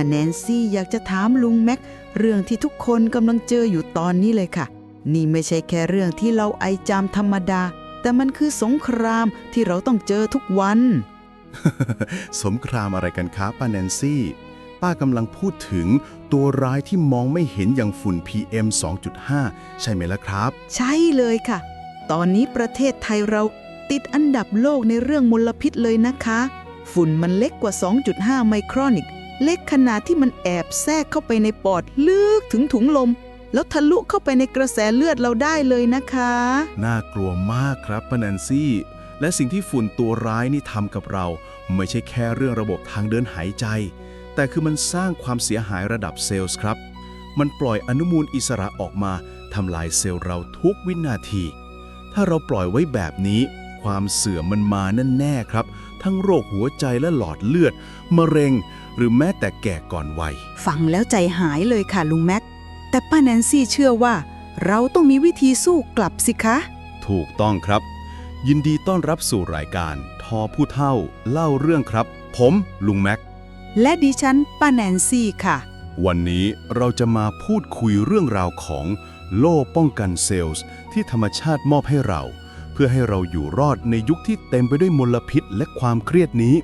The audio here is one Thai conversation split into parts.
ป้าแนนซี่อยากจะถามลุงแม็กเรื่องที่ทุกคนกำลังเจออยู่ตอนนี้เลยค่ะ นี่ไม่ใช่แค่เรื่องที่เราไอจามธรรมดา แต่มันคือสงครามที่เราต้องเจอทุกวัน สงครามอะไรกันครับป้าแนนซี่ ป้ากำลังพูดถึงตัวร้ายที่มองไม่เห็นอย่างฝุ่น PM 2.5 ใช่ไหมล่ะครับ ใช่เลยค่ะ ตอนนี้ประเทศไทยเราติดอันดับโลกในเรื่องมลพิษเลยนะคะ ฝุ่นมันเล็กกว่า 2.5 ไมครอนอีก เล็กขนาดที่มันแอบแทรกเข้าไปในปอดลึกถึงถุงลม แล้วทะลุเข้าไปในกระแสเลือดเราได้เลยนะคะ น่ากลัวมากครับปาแนนซี่ และสิ่งที่ฝุ่นตัวร้ายนี่ทำกับเรา ไม่ใช่แค่เรื่องระบบทางเดินหายใจ แต่คือมันสร้างความเสียหายระดับเซลล์ครับ มันปล่อยอนุมูลอิสระออกมาทำลายเซลล์เราทุกวินาที ถ้าเราปล่อยไว้แบบนี้ ความเสื่อมมันมาแน่ๆครับ ทั้งโรคหัวใจและหลอดเลือด มะเร็ง หรือแม้แต่แก่ก่อนวัย ฟังแล้วใจหายเลยค่ะลุงแม็ก แต่ป้าแนนซี่เชื่อว่า เราต้องมีวิธีสู้กลับสิคะ ถูกต้องครับ ยินดีต้อนรับสู่รายการ ทอผู้เท่า เล่าเรื่องครับ ผมลุงแม็ก และดิฉันป้าแนนซี่ค่ะ วันนี้เราจะมาพูดคุยเรื่องราวของโล่ป้องกันเซลล์ที่ธรรมชาติมอบให้เราเพื่อให้เราอยู่รอดในยุคที่เต็มไปด้วยมลพิษและความเครียดนี้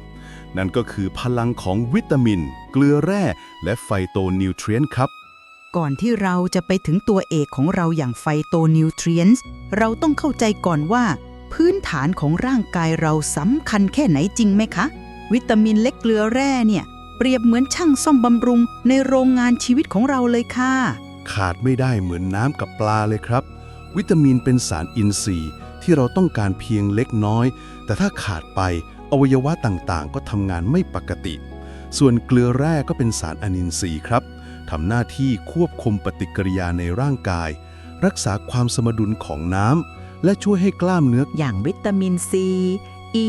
นั่นก็คือพลังของวิตามิน เกลือแร่ และไฟโตนิวเทรียนครับ ก่อนที่เราจะไปถึงตัวเอกของเราอย่างไฟโตนิวเทรียนส์เราต้องเข้าใจก่อนว่า พื้นฐานของร่างกายเราสำคัญแค่ไหนจริงไหมคะ วิตามินและเกลือแร่เนี่ยเปรียบเหมือนช่างซ่อมบำรุง ในโรงงานชีวิตของเราเลยค่ะ ขาดไม่ได้เหมือนน้ำกับปลาเลยครับ วิตามินเป็นสารอินทรีย์ ที่เราต้องการเพียงเล็กน้อย แต่ถ้าขาดไปอวัยวะต่างๆ ก็ทำงานไม่ปกติ ส่วนเกลือแร่ก็เป็นสารอนินทรีย์ครับทำหน้าที่ควบคุมปฏิกิริยาในร่างกาย รักษาความสมดุลของน้ำและช่วยให้กล้ามเนื้ออย่างวิตามินซีอ e,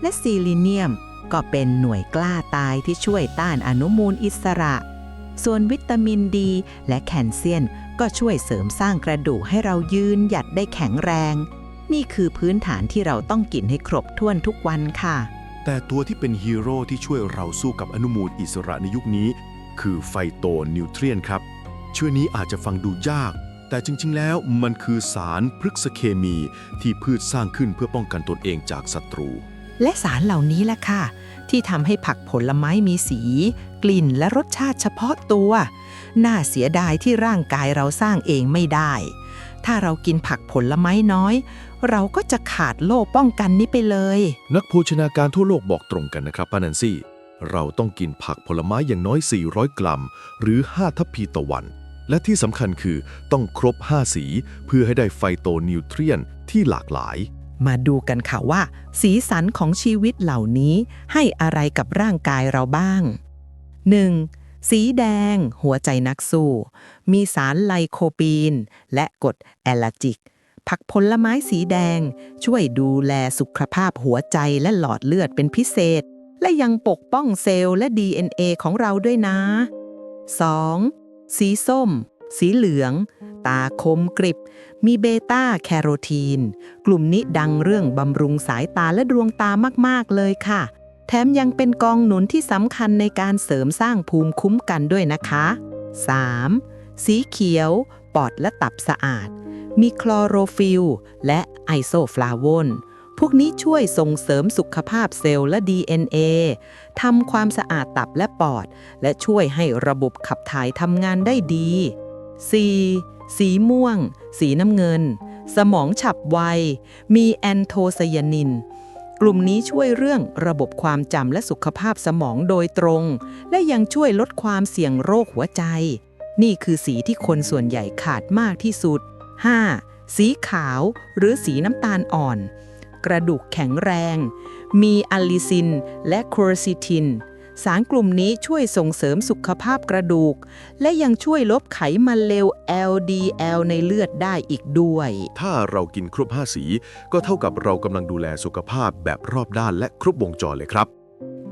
และซีลิเนียม ก็เป็นหน่วยกล้าตายที่ช่วยต้านอนุมูลอิสระ ส่วนวิตามินดี และแคลเซียมก็ช่วยเสริมสร้างกระดูกให้เรายืนหยัดได้แข็งแรง นี่คือพื้นฐานที่เราต้องกินให้ครบถ้วนทุกวันค่ะ แต่ตัวที่เป็นฮีโร่ที่ช่วยเราสู้กับอนุมูลอิสระในยุคนี้ คือไฟโตนิวเทรียนครับ ชื่อนี้อาจจะฟังดูยาก แต่จริง ๆ แล้วมันคือสารพฤกษเคมีที่พืชสร้างขึ้นเพื่อป้องกันตนเองจากศัตรู และสารเหล่านี้แหละค่ะ ที่ทำให้ผักผลไม้มีสี กลิ่นและรสชาติเฉพาะตัว น่าเสียดายที่ร่างกายเราสร้างเองไม่ได้ ถ้าเรากินผักผลไม้น้อย เราก็จะขาดโล่ป้องกันนี้ไปเลย นักโภชนาการทั่วโลกบอกตรงกันนะครับป้านันซี่ เราต้องกินผักผลไม้อย่างน้อย 400 กรัม หรือ 5 ทัพพีต่อวัน และที่สำคัญคือต้องครบ 5 สี เพื่อให้ได้ไฟโตนิวเทรียนที่หลากหลาย มาดูกันค่ะว่า สีสันของชีวิตเหล่านี้ให้อะไรกับร่างกายเราบ้าง 1. สีแดง หัวใจนักสู้ มีสารไลโคปีน และกรดแอลลาจิก ผักผลไม้สีแดง ช่วยดูแลสุขภาพหัวใจและหลอดเลือดเป็นพิเศษ และยังปกป้องเซลล์และ DNA ของเราด้วยนะ 2. สีส้ม สีเหลือง ตาคมกริบ มีเบต้าแคโรทีน กลุ่มนี้ดังเรื่องบำรุงสายตาและดวงตามาก ๆ เลยค่ะ แถมยังเป็นกองหนุนที่สำคัญในการเสริมสร้างภูมิคุ้มกันด้วยนะคะ 3. สีเขียว ปอดและตับสะอาด มีคลอโรฟิลและไอโซฟลาโวนพวกนี้ช่วยส่งเสริมสุขภาพเซลล์และ DNA ทำความสะอาดตับและปอด และช่วยให้ระบบขับถ่ายทำงานได้ดี 4. สีม่วง สีน้ำเงิน สมองฉับไว มีแอนโทไซยานิน กลุ่มนี้ช่วยเรื่องระบบความจำและสุขภาพสมองโดยตรง และยังช่วยลดความเสี่ยงโรคหัวใจ นี่คือสีที่คนส่วนใหญ่ขาดมากที่สุด 5. สีขาวหรือสีน้ำตาลอ่อน กระดูกแข็งแรง มีอัลลิซิน และโครซิทิน สารกลุ่มนี้ช่วยส่งเสริมสุขภาพกระดูก และยังช่วยลบไขมันเลว LDL ในเลือดได้อีกด้วย ถ้าเรากินครบ 5 สี ก็เท่ากับเรากำลังดูแลสุขภาพแบบรอบด้านและครบวงจรเลยครับ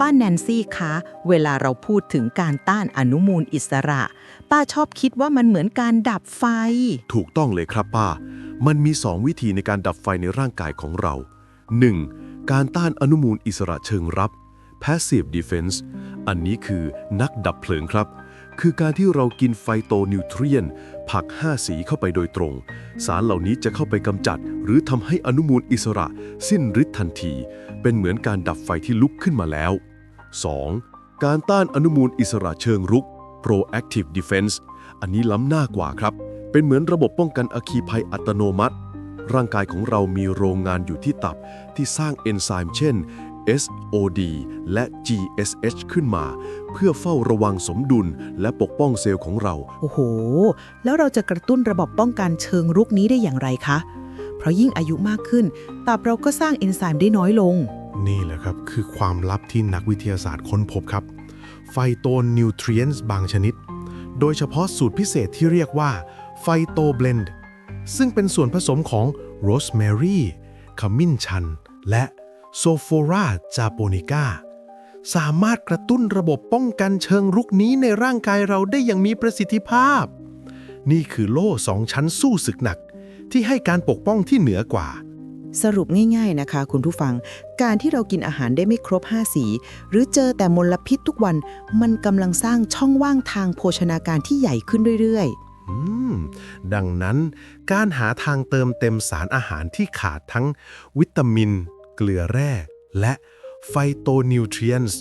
ป้าแนนซี่คะ เวลาเราพูดถึงการต้านอนุมูลอิสระ ป้าชอบคิดว่ามันเหมือนการดับไฟ ถูกต้องเลยครับป้า มันมี 2 วิธีในการดับไฟในร่างกายของเรา 1. การต้านอนุมูลอิสระเชิงรับ passive defense อันนี้คือนักดับเพลิงครับ คือการที่เรากินไฟโตนิวเทรียน ผัก 5 สีเข้าไปโดยตรง สารเหล่านี้จะเข้าไปกำจัด หรือทำให้อนุมูลอิสระ สิ้นฤทธิ์ทันที เป็นเหมือนการดับไฟที่ลุกขึ้นมาแล้ว 2. การต้านอนุมูลอิสระเชิงรุก proactive defense อันนี้ล้ำหน้ากว่าครับ เป็นเหมือนระบบป้องกันอคีภัยอัตโนมัติ ร่างกายของเรามีโรงงานอยู่ที่ตับที่สร้างเอนไซม์เช่น SOD และ GSH ขึ้นมา เพื่อเฝ้าระวังสมดุลและปกป้องเซลล์ของเรา โอ้โห แล้วเราจะกระตุ้นระบบป้องกันเชิงรุกนี้ได้อย่างไรคะ เพราะยิ่งอายุมากขึ้น ตับเราก็สร้างเอนไซม์ได้น้อยลง นี่แหละครับ คือความลับที่นักวิทยาศาสตร์ค้นพบครับ ไฟโตนิวทรียนส์บางชนิด โดยเฉพาะสูตรพิเศษที่เรียกว่าไฟโตเบลนด์ซึ่งเป็นส่วนผสมของโรสแมรี่ขมิ้นชัน และโซโฟราจาโปนิก้าสามารถกระตุ้นระบบป้องกันเชิงรุกนี้ในร่างกายเราได้อย่างมีประสิทธิภาพ นี่คือโล่สองชั้นสู้ศึกหนัก ที่ให้การปกป้องที่เหนือกว่า สรุปง่ายๆนะคะ คุณผู้ฟัง การที่เรากินอาหารได้ไม่ครบ 5 สี หรือเจอแต่มลพิษทุกวัน มันกำลังสร้างช่องว่างทางโภชนาการที่ใหญ่ขึ้นเรื่อยอืมดังนั้นการหาทางเติมเต็มสารอาหารที่ขาดทั้งวิตามิน เกลือแร่ และไฟโตนิวทรียนส์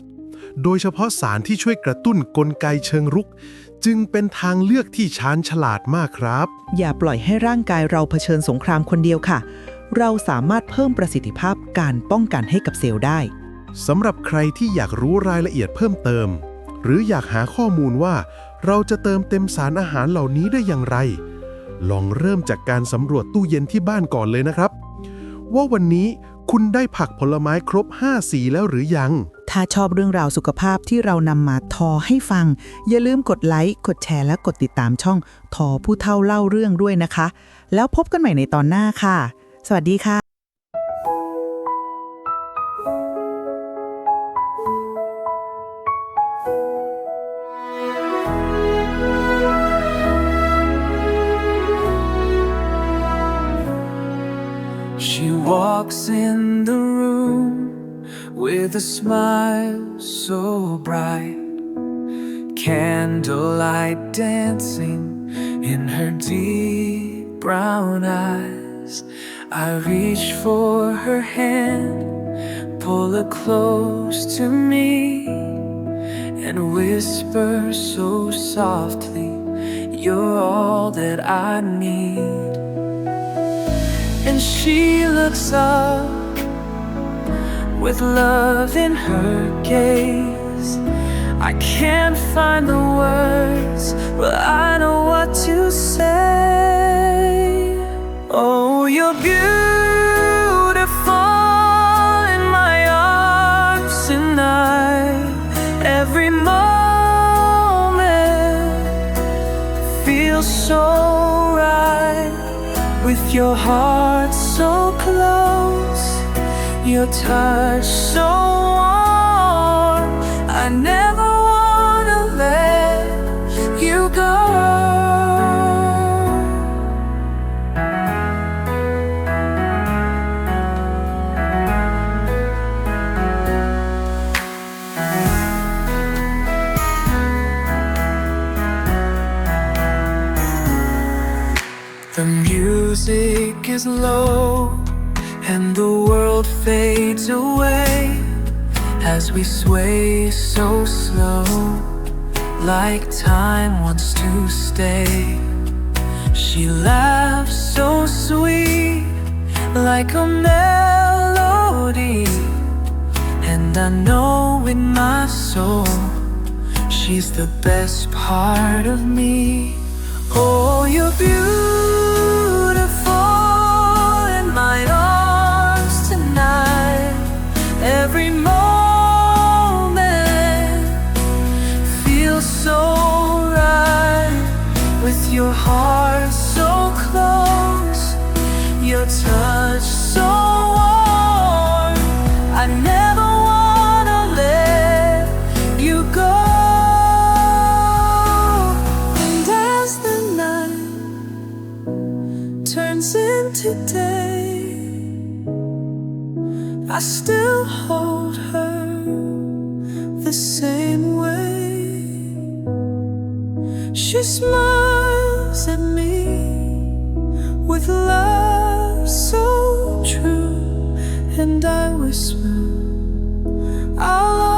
โดยเฉพาะสารที่ช่วยกระตุ้นกลไกเชิงรุก จึงเป็นทางเลือกที่ชาญฉลาดมากครับ อย่าปล่อยให้ร่างกายเราเผชิญสงครามคนเดียวค่ะ เราสามารถเพิ่มประสิทธิภาพการป้องกันให้กับเซลล์ได้ สำหรับใครที่อยากรู้รายละเอียดเพิ่มเติม หรืออยากหาข้อมูลว่า เราจะเติมเต็มสารอาหารเหล่านี้ได้อย่างไร ลองเริ่มจากการสำรวจตู้เย็นที่บ้านก่อนเลยนะครับ ว่าวันนี้คุณได้ผักผลไม้ครบ 5 สีแล้วหรือยังๆถ้าชอบเรื่องราวสุขภาพที่เรานำมาทอให้ฟัง อย่าลืมกดไลค์ กดแชร์และกดติดตามช่อง ทอผู้เท่าเล่าเรื่องด้วยนะคะ แล้วพบกันใหม่ในตอนหน้าค่ะ สวัสดีค่ะ She walks in the room with a smile so bright, candlelight dancing in her deep brown eyes. I reach for her hand, pull her close to me, and whisper so softly, You're all that I need. And she looks up with love in her gaze. I can't find the words, but I know what your heart so close, your touch so warm. I never wanna let you go. The music is low and the world fades away as we sway so slow, like time wants to stay. She laughs so sweet, like a melody, and I know in my soul she's the best part of me. Oh, you're beautiful still hold her the same way. She smiles at me with love so true, and I whisper, I'll.